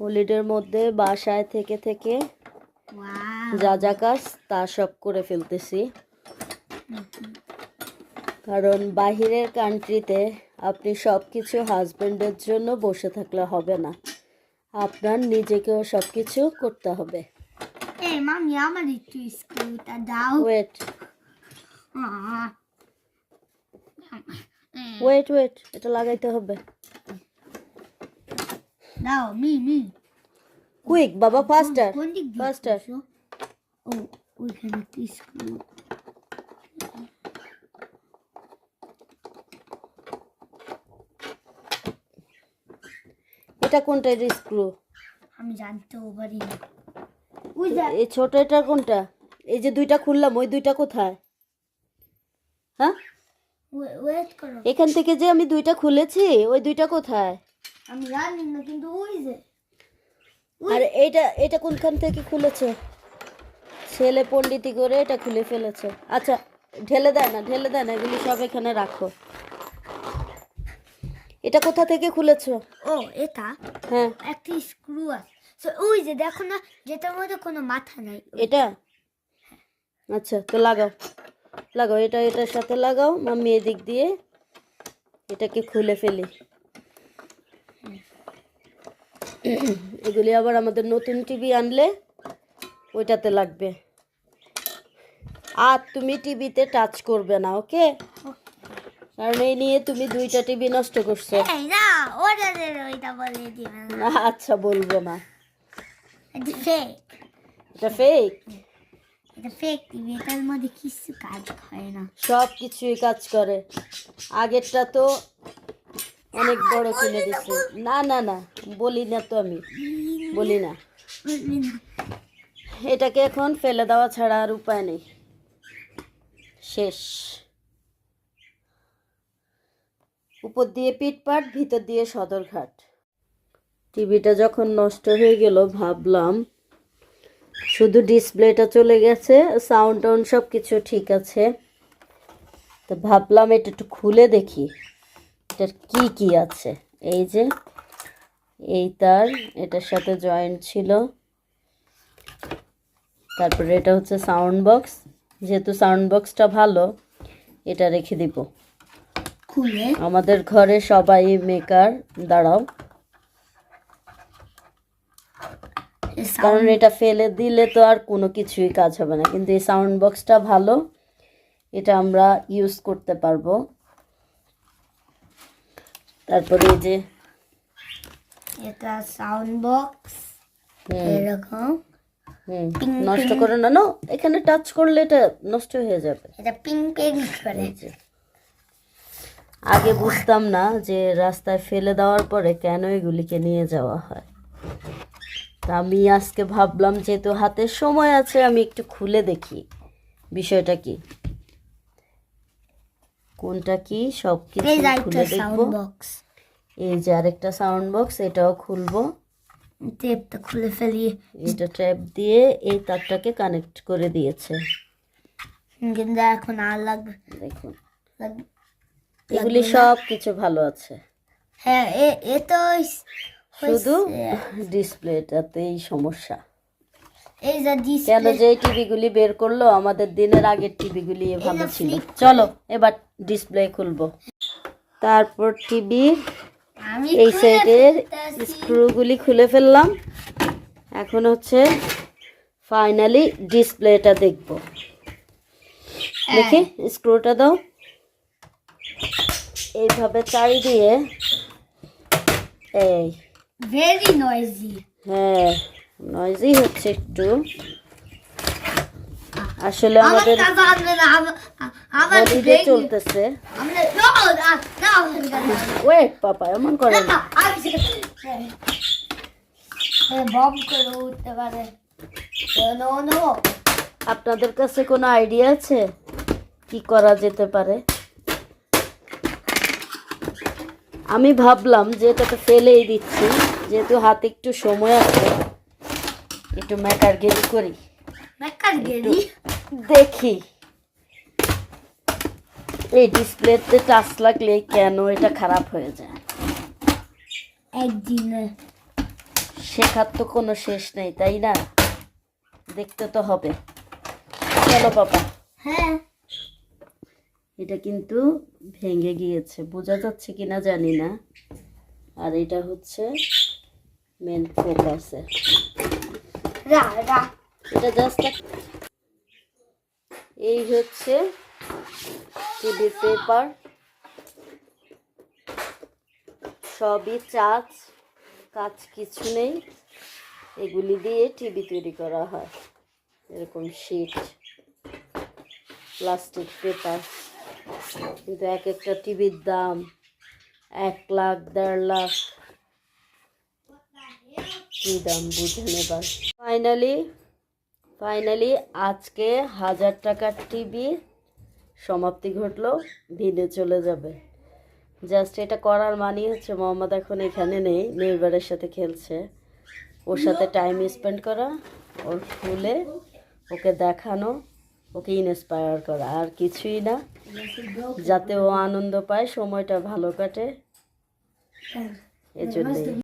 হোলিডের মধ্যে বাসায় থেকে থেকে যা যা কাজ তা সব করে ফেলতেছি। কারণ বাহিরের কান্ট্রিতে আপনি সব কিছু হাজবেন্ডের জন্য বসে থাকলে হবে না। আপনার নিজেকেও সব কিছু করতে হবে। Hey, mami, আমার একটু স্কুলটা দাও ওয়েট ওয়েট ওয়েট এটা লাগাইতে হবে। মি কুইক বাবা ফাস্টার কোন দিক দিয়ে ফাস্টার করছ? ও ওইখানে একটা স্ক্রু এটা কোনটা স্ক্রু আমি জানতেও পারি না। এই ছোট এটা কোনটা? এই যে দুইটা খুললাম ওই দুইটা কোথায়? হ্যাঁ? এখান থেকে যে আমি দুইটা খুলেছি ওই দুইটা কোথায়? আমি জানি না কিন্তু ওই যে আর এইটা এটা কোনখান থেকে খুলেছে? ছেলে পণ্ডিতি করে এটা খুলে ফেলেছে। আচ্ছা ঢেলে দেয় না ঢেলে দেয় না এগুলি সব এখানে রাখো। এটা কোথা থেকে খুলেছো? ও এটা? হ্যাঁ। একটা স্ক্রু আছে। ওই যে দেখো না যেটার মধ্যে কোনো মাথা নাই এটা? আচ্ছা তো লাগাও। লাগাও এটা এটার সাথে লাগাও। মাম্মি এদিক দিয়ে এটাকে খুলে ফেলি। এগুলি আবার আমাদের নতুন টিভি আনলে ওইটাতে লাগবে। আর তুমি টিভিতে টাচ করবে না ওকে কারণ এই নিয়ে তুমি দুইটা টিভি নষ্ট করছ। না আচ্ছা বলব না। এটা ফেক এটা ফেক এটা ফেক টিভি এটার মধ্যে কিছু কাজ করে সব কিছুই কাজ করে। আগেরটা তো অনেক বড় কিনে দিছে। না না না, বলি না তো আমি। বলি না। এটাকে এখন ফেলে দেওয়া ছাড়া আর উপায় নেই। শেষ। উপর দিয়ে পিটপাট ভিতর দিয়ে সদরঘাট। টিভিটা যখন নষ্ট হয়ে গেল, ভাবলাম শুধু ডিসপ্লেটা চলে গেছে সাউন্ড টাউন্ড সব কিছু ঠিক আছে। তো ভাবলাম এটা একটু খুলে দেখি। এটার কি কি আছে? এই যে এই তার এটার সাথে জয়েন্ট ছিল। তারপরে এটা হচ্ছে সাউন্ড বক্স যেহেতু সাউন্ড বক্সটা ভালো এটা রেখে দিব। আমাদের ঘরে সবাই মেকার দাঁড়াও। কারণ এটা ফেলে দিলে তো আর কোনো কিছুই কাজ হবে না। কিন্তু এই সাউন্ড বক্সটা ভালো এটা আমরা ইউজ করতে পারব। তারপরে এই যে এটা সাউন্ড বক্স হুম, এরকম। নষ্ট করো না না এখানে টাচ করলে এটা নষ্ট হয়ে যাবে। এটা পিঙ্ক পিঙ্ক করে। আগে বুঝতাম না যে রাস্তায় ফেলে দেওয়ার পরে কেন এগুলিকে নিয়ে যাওয়া হয়। তা আমি আজকে ভাবলাম যেহেতু হাতে সময় আছে আমি একটু খুলে দেখি। বিষয়টা কি? কোনটা কি? সব কিছু খুলে দেখব। এই যে আরেকটা সাউন্ড বক্স এটাও খুলবো। টেপটা খুলে ফেলি। এটা ট্র্যাপ দিয়ে এই তারটাকে কানেক্ট করে দিয়েছে। কিন্তু এখন আর লাগবে দেখুন। এগুলি সব কিছু ভালো আছে। হ্যাঁ এ এ তো শুধু ডিসপ্লেটাতেই সমস্যা। এই যে কেন ডিসপ্লে যে টিভিগুলি বের করল আমাদের দিনের আগের টিভিগুলি ভালো যে ছিল। চলো এবার ডিসপ্লে খুলবো। তারপর টিভি আমি এই সাইডের। স্ক্রুগুলি খুলে ফেললাম। এখন হচ্ছে ফাইনালি ডিসপ্লেটা দেখব। দেখি স্ক্রুটা দাও। এইভাবে চারি দিয়ে এই। ভেরি নয়েজি হ্যাঁ। নয়েজি হচ্ছে একটু। আসলে আমাদের হলিডে চলতেছে। ওয়েট পাপা এমন করে হ্যাঁ। হ্যাঁ, নো আপনাদের কাছে কোনো আইডিয়া আছে? কি করা যেতে পারে? আমি ভাবলাম যে এটাকে ফেলেই দিচ্ছি যেহেতু হাতে একটু সময় আছে। একটু ম্যাকার গেলি করি। মেকার গেলি? দেখি। এই ডিসপ্লেতে টাচ লাগলে কেন এটা খারাপ হয়ে যায়? একদিনে। শেখার তো কোনো শেষ নেই তাই না? দেখতে তো হবে। চলো বাবা হ্যাঁ। এটা কিন্তু ভেঙে গিয়েছে বোঝা যাচ্ছে কিনা জানি না। আর এটা হচ্ছে মেন ফোকাসে এই হচ্ছে টিভি পেপার। সবই চাচ কাজ কিছু নেই। এগুলি দিয়ে টিভি তৈরি করা হয়। এরকম শিট প্লাস্টিক পেপার কিন্তু এক একটা টিভির দাম এক লাখ, দেড় লাখ। কি দাম বুঝে নেবার? ফাইনালি ফাইনালি আজকে হাজার টাকার টিভি সমাপ্তি ঘটলো ভিড়ে চলে যাবে। জাস্ট এটা করার মানেই হচ্ছে মোহাম্মদ এখন এখানে নেই নির্বারের সাথে খেলছে। ওর সাথে টাইম স্পেন্ড করা ওর খুলে ওকে দেখানো ওকে ইন্সপায়ার করা আর কিছুই না। যাতে ও আনন্দ পায় সময়টা ভালো কাটে। এজন্যই।